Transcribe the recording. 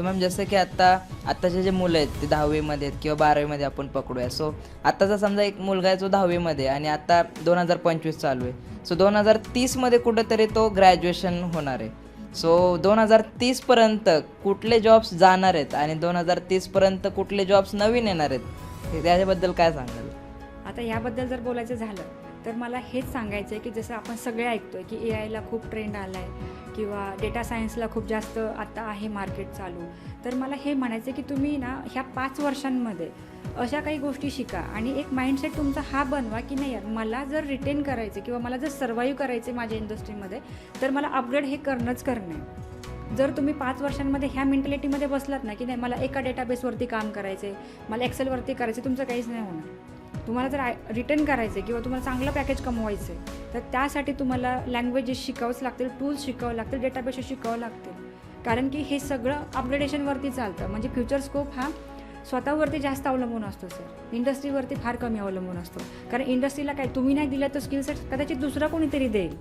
So ma'am जसं की आत्ता आत्ताचे जे मुलं आहेत ते दहावीमध्ये आहेत किंवा बारावीमध्ये आपण पकडूया. सो आत्ताचा समजा एक मुलगा आहे जो दहावीमध्ये आणि आत्ता दोन हजार पंचवीस चालू आहे. सो दोन हजार तीसमध्ये कुठंतरी तो ग्रॅज्युएशन होणार आहे. सो दोन हजार तीसपर्यंत कुठले जॉब्स जाणार आहेत आणि दोन हजार तीसपर्यंत कुठले जॉब्स नवीन येणार आहेत हे त्याच्याबद्दल काय सांगाल? आता याबद्दल जर बोलायचं झालं तर मला हेच सांगायचं आहे की जसं आपण सगळे ऐकतो आहे की ए आयला खूप ट्रेंड आला आहे किंवा डेटा सायन्सला खूप जास्त आता आहे मार्केट चालू. तर मला हे म्हणायचं आहे की तुम्ही ना ह्या पाच वर्षांमध्ये अशा काही गोष्टी शिका आणि एक माइंडसेट तुमचा हा बनवा की नाही यार मला जर रिटेन करायचं किंवा मला जर सर्वाईव्ह करायचे माझ्या इंडस्ट्रीमध्ये तर मला अपग्रेड हे करणंच करणं आहे. जर तुम्ही पाच वर्षांमध्ये ह्या मेंटॅलिटीमध्ये बसलात ना की नाही मला एका डेटाबेसवरती काम करायचं आहे मला एक्सेलवरती करायचं तुमचं काहीच नाही होणार. तुम्हाला जर रिटर्न करायचं आहे किंवा तुम्हाला चांगलं पॅकेज कमवायचं आहे तर त्यासाठी तुम्हाला लँग्वेजेस शिकावंच लागतील टूल्स शिकावं लागतील डेटाबेसेस शिकावं लागतील. कारण की हे सगळं अपग्रेडेशनवरती चालतं. म्हणजे फ्युचर स्कोप हा स्वतःवरती जास्त अवलंबून असतो सर इंडस्ट्रीवरती फार कमी अवलंबून असतो. कारण इंडस्ट्रीला काय तुम्ही नाही दिलं तर स्किल सेट कदाचित दुसरा कोणीतरी देईल.